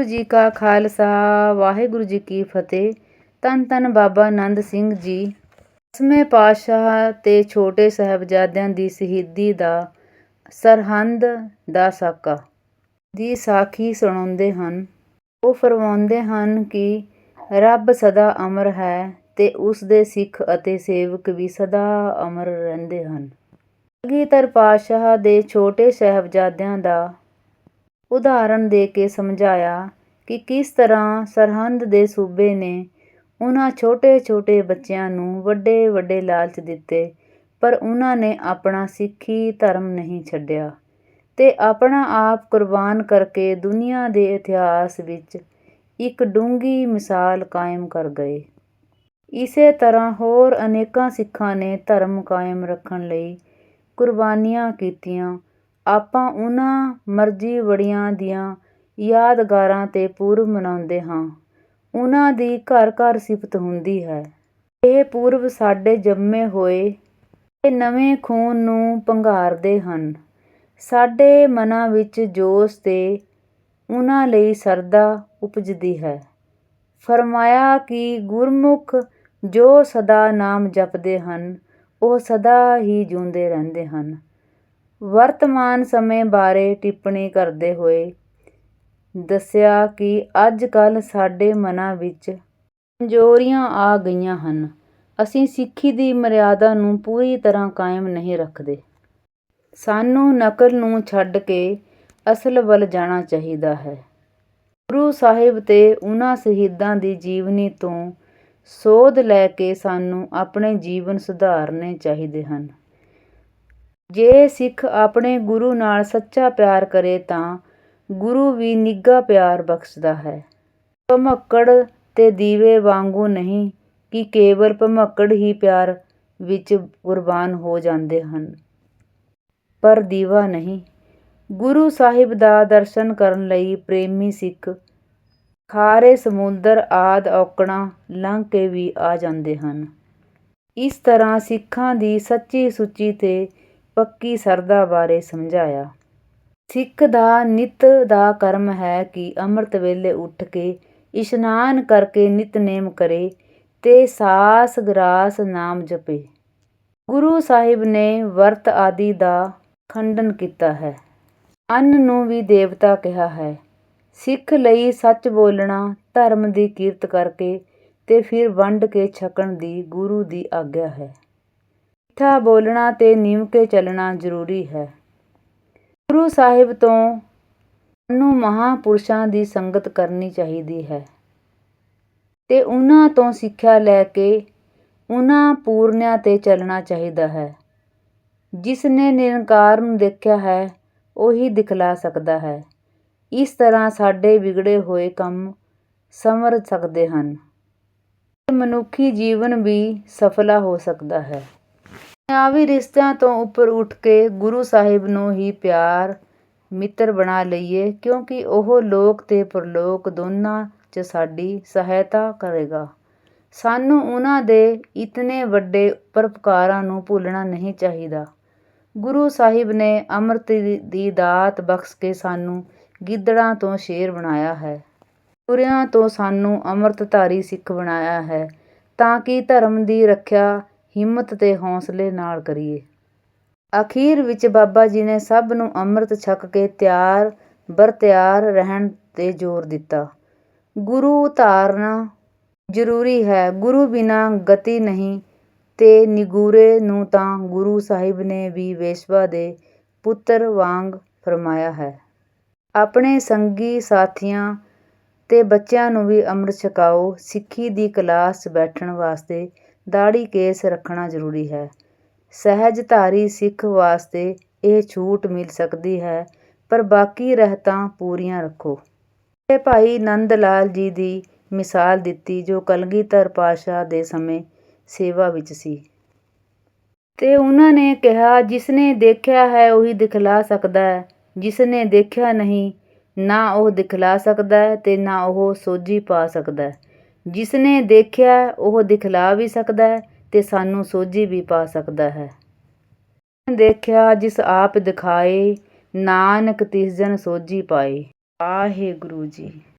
ਵਾਹਿਗੁਰੂ ਜੀ ਕਾ ਖਾਲਸਾ, ਵਾਹਿਗੁਰੂ ਜੀ ਕੀ ਫਤਿਹ। ਤਨ ਧੰਨ ਬਾਬਾ ਨੰਦ ਸਿੰਘ ਜੀ। ਦਸਵੇਂ ਪਾਤਸ਼ਾਹ ਤੇ ਛੋਟੇ ਸਾਹਿਬਜ਼ਾਦਿਆਂ ਦੀ ਸ਼ਹੀਦੀ ਦਾ ਸਰਹੰਦ ਦਾ ਸਾਕਾ। ਦੀ ਸਾਖੀ ਸੁਣਾਉਂਦੇ ਹਨ। ਉਹ ਫਰਮਾਉਂਦੇ ਹਨ ਕਿ ਰੱਬ ਸਦਾ ਅਮਰ ਹੈ ਤੇ ਉਸ ਦੇ ਸਿੱਖ ਅਤੇ ਸੇਵਕ ਵੀ ਸਦਾ ਅਮਰ ਰਹਿੰਦੇ ਹਨ। ਕਲਗੀਧਰ ਪਾਤਸ਼ਾਹ ਦੇ ਛੋਟੇ ਸਾਹਿਬਜ਼ਾਦਿਆਂ ਦਾ ਉਦਾਹਰਣ ਦੇ ਕੇ ਸਮਝਾਇਆ ਕਿ ਕਿਸ ਤਰ੍ਹਾਂ ਸਰਹੰਦ ਦੇ ਸੂਬੇ ਨੇ ਉਹਨਾਂ ਛੋਟੇ-ਛੋਟੇ ਬੱਚਿਆਂ ਨੂੰ ਵੱਡੇ-ਵੱਡੇ ਲਾਲਚ ਦਿੱਤੇ, ਪਰ ਉਹਨਾਂ ਨੇ ਆਪਣਾ ਸਿੱਖੀ ਧਰਮ ਨਹੀਂ ਛੱਡਿਆ ਤੇ ਆਪਣਾ ਆਪ ਕੁਰਬਾਨ ਕਰਕੇ ਦੁਨੀਆ ਦੇ ਇਤਿਹਾਸ ਵਿੱਚ ਇੱਕ ਡੂੰਘੀ ਮਿਸਾਲ ਕਾਇਮ ਕਰ ਗਏ। ਇਸੇ ਤਰ੍ਹਾਂ ਹੋਰ ਅਨੇਕਾਂ ਸਿੱਖਾਂ ਨੇ ਧਰਮ ਕਾਇਮ ਰੱਖਣ ਲਈ ਕੁਰਬਾਨੀਆਂ ਕੀਤੀਆਂ ਆਪਾਂ ਉਹਨਾਂ ਮਰਜ਼ੀ ਵੜਿਆਂ ਦੀਆਂ ਯਾਦਗਾਰਾਂ ਤੇ ਪੁਰਬ ਮਨਾਉਂਦੇ ਹਾਂ। ਉਹਨਾਂ ਦੀ ਘਰ ਘਰ ਸਿਫਤ ਹੁੰਦੀ ਹੈ। ਇਹ ਪੁਰਬ ਸਾਡੇ ਜੰਮੇ ਹੋਏ ਤੇ ਨਵੇਂ ਖੂਨ ਨੂੰ ਪੰਘਾਰਦੇ ਹਨ। ਸਾਡੇ ਮਨਾਂ ਵਿੱਚ ਜੋਸ਼ ਤੇ ਉਹਨਾਂ ਲਈ ਸਰਦਾ ਉਪਜਦੀ ਹੈ। ਫਰਮਾਇਆ ਕਿ ਗੁਰਮੁਖ ਜੋ ਸਦਾ ਨਾਮ ਜਪਦੇ ਹਨ, ਉਹ ਸਦਾ ਹੀ ਜਿਉਂਦੇ ਰਹਿੰਦੇ ਹਨ। ਵਰਤਮਾਨ ਸਮੇਂ ਬਾਰੇ ਟਿੱਪਣੀ ਕਰਦੇ ਹੋਏ ਦੱਸਿਆ ਕਿ ਅੱਜ ਕੱਲ੍ਹ ਸਾਡੇ ਮਨਾਂ ਵਿੱਚ ਕਮਜ਼ੋਰੀਆਂ ਆ ਗਈਆਂ ਹਨ। ਅਸੀਂ ਸਿੱਖੀ ਦੀ ਮਰਿਆਦਾ ਨੂੰ ਪੂਰੀ ਤਰ੍ਹਾਂ ਕਾਇਮ ਨਹੀਂ ਰੱਖਦੇ। ਸਾਨੂੰ ਨਕਲ ਨੂੰ ਛੱਡ ਕੇ ਅਸਲ ਵੱਲ ਜਾਣਾ ਚਾਹੀਦਾ ਹੈ। ਗੁਰੂ ਸਾਹਿਬ ਤੇ ਉਹਨਾਂ ਸ਼ਹੀਦਾਂ ਦੀ ਜੀਵਨੀ ਤੋਂ ਸੋਧ ਲੈ ਕੇ ਸਾਨੂੰ ਆਪਣੇ ਜੀਵਨ ਸੁਧਾਰਨੇ ਚਾਹੀਦੇ ਹਨ। ਜੇ ਸਿੱਖ ਆਪਣੇ ਗੁਰੂ ਨਾਲ ਸੱਚਾ ਪਿਆਰ ਕਰੇ ਤਾਂ ਗੁਰੂ ਵੀ ਨਿੱਘਾ ਪਿਆਰ ਬਖਸ਼ਦਾ ਹੈ। ਭਮੱਕੜ ਤੇ ਦੀਵੇ ਵਾਂਗੂ ਨਹੀਂ ਕਿ ਕੇਵਲ ਭਮੱਕੜ ਹੀ ਪਿਆਰ ਵਿੱਚ ਕੁਰਬਾਨ ਹੋ ਜਾਂਦੇ ਹਨ। ਪਰ ਦੀਵਾ ਨਹੀਂ। ਗੁਰੂ ਸਾਹਿਬ ਦਾ ਦਰਸ਼ਨ ਕਰਨ ਲਈ ਪ੍ਰੇਮੀ ਸਿੱਖ ਖਾਰੇ, ਸਮੁੰਦਰ ਆਦ ਔਕੜਾਂ ਲੰਘ ਕੇ ਵੀ ਆ ਜਾਂਦੇ ਹਨ। ਇਸ ਤਰ੍ਹਾਂ ਸਿੱਖਾਂ ਦੀ ਸੱਚੀ ਸੁੱਚੀ ਤੇ ਪੱਕੀ ਸ਼ਰਧਾ ਬਾਰੇ ਸਮਝਾਇਆ। ਸਿੱਖ ਦਾ ਨਿਤ ਦਾ ਕਰਮ ਹੈ ਕਿ ਅੰਮ੍ਰਿਤ ਵੇਲੇ ਉੱਠ ਕੇ ਇਸ਼ਨਾਨ ਕਰਕੇ ਨਿਤਨੇਮ ਕਰੇ ਤੇ ਸਾਸ ਗਰਾਸ ਨਾਮ ਜਪੇ। ਗੁਰੂ ਸਾਹਿਬ ਨੇ ਵਰਤ ਆਦਿ ਦਾ ਖੰਡਨ ਕੀਤਾ ਹੈ। ਅੰਨ ਨੂੰ ਵੀ ਦੇਵਤਾ ਕਿਹਾ ਹੈ। ਸਿੱਖ ਲਈ ਸੱਚ ਬੋਲਣਾ, ਧਰਮ ਦੀ ਕੀਰਤ ਕਰਕੇ ਤੇ ਫਿਰ ਵੰਡ ਕੇ ਛਕਣ ਦੀ ਗੁਰੂ ਦੀ ਆਗਿਆ ਹੈ। ਮਿੱਠਾ ਬੋਲਣਾ ਤੇ ਨਿਮ ਕੇ ਚੱਲਣਾ ਜ਼ਰੂਰੀ ਹੈ। ਗੁਰੂ ਸਾਹਿਬ ਤੋਂ ਸਾਨੂੰ ਮਹਾਪੁਰਸ਼ਾਂ ਦੀ ਸੰਗਤ ਕਰਨੀ ਚਾਹੀਦੀ ਹੈ ਤੇ ਉਹਨਾਂ ਤੋਂ ਸਿੱਖਿਆ ਲੈ ਕੇ ਉਹਨਾਂ ਪੂਰਨਿਆਂ ਤੇ ਚੱਲਣਾ ਚਾਹੀਦਾ ਹੈ। ਜਿਸ ਨੇ ਨਿਰੰਕਾਰ ਨੂੰ ਦੇਖਿਆ ਹੈ, ਉਹੀ ਦਿਖਲਾ ਸਕਦਾ ਹੈ। ਇਸ ਤਰ੍ਹਾਂ ਸਾਡੇ ਵਿਗੜੇ ਹੋਏ ਕੰਮ ਸਮਰ ਸਕਦੇ ਹਨ। ਮਨੁੱਖੀ ਜੀਵਨ ਵੀ ਸਫਲਾ ਹੋ ਸਕਦਾ ਹੈ। ਦੁਨਿਆਵੀ ਰਿਸ਼ਤਿਆਂ ਤੋਂ ਉੱਪਰ ਉੱਠ ਕੇ ਗੁਰੂ ਸਾਹਿਬ ਨੂੰ ਹੀ ਪਿਆਰ ਮਿੱਤਰ ਬਣਾ ਲਈਏ, ਕਿਉਂਕਿ ਉਹ ਲੋਕ ਤੇ ਪਰਲੋਕ ਦੋਨਾਂ 'ਚ ਸਾਡੀ ਸਹਾਇਤਾ ਕਰੇਗਾ। ਸਾਨੂੰ ਉਹਨਾਂ ਦੇ ਇਤਨੇ ਵੱਡੇ ਪਰਉਪਕਾਰਾਂ ਨੂੰ ਭੁੱਲਣਾ ਨਹੀਂ ਚਾਹੀਦਾ। ਗੁਰੂ ਸਾਹਿਬ ਨੇ ਅੰਮ੍ਰਿਤ ਦੀ ਦਾਤ ਬਖਸ਼ ਕੇ ਸਾਨੂੰ ਗਿੱਦੜਾਂ ਤੋਂ ਸ਼ੇਰ ਬਣਾਇਆ ਹੈ। ਤੁਰਿਆਂ ਤੋਂ ਸਾਨੂੰ ਅੰਮ੍ਰਿਤਧਾਰੀ ਸਿੱਖ ਬਣਾਇਆ ਹੈ, ਤਾਂ ਕਿ ਧਰਮ ਦੀ ਰੱਖਿਆ ਹਿੰਮਤ ਤੇ ਹੌਸਲੇ ਨਾਲ ਕਰੀਏ। ਅਖੀਰ ਵਿੱਚ ਬਾਬਾ ਜੀ ਨੇ ਸਭ ਨੂੰ ਅੰਮ੍ਰਿਤ ਛਕ ਕੇ ਤਿਆਰ, ਬਰਤਿਆਰ ਰਹਿਣ ਤੇ ਜ਼ੋਰ ਦਿੱਤਾ। ਗੁਰੂ ਧਾਰਨਾ ਜ਼ਰੂਰੀ ਹੈ, ਗੁਰੂ ਬਿਨਾ ਗਤੀ ਨਹੀਂ ਤੇ ਨਿਗੂਰੇ ਨੂੰ ਤਾਂ ਗੁਰੂ ਸਾਹਿਬ ਨੇ ਵੀ ਵੇਸ਼ਵਾ ਦੇ ਪੁੱਤਰ ਵਾਂਗ ਫਰਮਾਇਆ ਹੈ। ਆਪਣੇ ਸੰਗੀ ਸਾਥੀਆਂ ਤੇ ਬੱਚਿਆਂ ਨੂੰ ਵੀ ਅੰਮ੍ਰਿਤ ਛਕਾਓ, ਸਿੱਖੀ ਦੀ ਕਲਾਸ ਬੈਠਣ ਵਾਸਤੇ ਦਾੜੀ ਕੇਸ ਰੱਖਣਾ ਜ਼ਰੂਰੀ ਹੈ। ਸਹਿਜਧਾਰੀ ਸਿੱਖ ਵਾਸਤੇ ਇਹ ਛੂਟ ਮਿਲ ਸਕਦੀ ਹੈ, ਪਰ ਬਾਕੀ ਰਹਿਤਾਂ ਪੂਰੀਆਂ ਰੱਖੋ। ਤੇ ਭਾਈ ਨੰਦ ਲਾਲ ਜੀ ਦੀ ਮਿਸਾਲ ਦਿੱਤੀ, ਜੋ ਕਲਗੀਧਰ ਪਾਤਸ਼ਾਹ ਦੇ ਸਮੇਂ ਸੇਵਾ ਵਿੱਚ ਸੀ। ਤੇ ਉਹਨਾਂ ਨੇ ਕਿਹਾ ਜਿਸ ਨੇ ਦੇਖਿਆ ਹੈ, ਉਹੀ ਦਿਖਲਾ ਸਕਦਾ ਹੈ। ਜਿਸ ਨੇ ਦੇਖਿਆ ਨਹੀਂ, ਨਾ ਉਹ ਦਿਖਲਾ ਸਕਦਾ ਹੈ ਤੇ ਨਾ ਉਹ ਸੋਝੀ ਪਾ ਸਕਦਾ ਹੈ। ਜਿਸ ਨੇ ਦੇਖਿਆ, ਉਹ ਦਿਖਲਾ ਵੀ ਸਕਦਾ ਹੈ ਤੇ ਸਾਨੂੰ ਸੋਝੀ ਵੀ ਪਾ ਸਕਦਾ ਹੈ। ਦੇਖਿਆ, ਜਿਸ ਆਪ ਦਿਖਾਏ, ਨਾਨਕ ਤਿਸ ਜਨ ਸੋਝੀ ਪਾਏ। ਵਾਹਿਗੁਰੂ ਜੀ।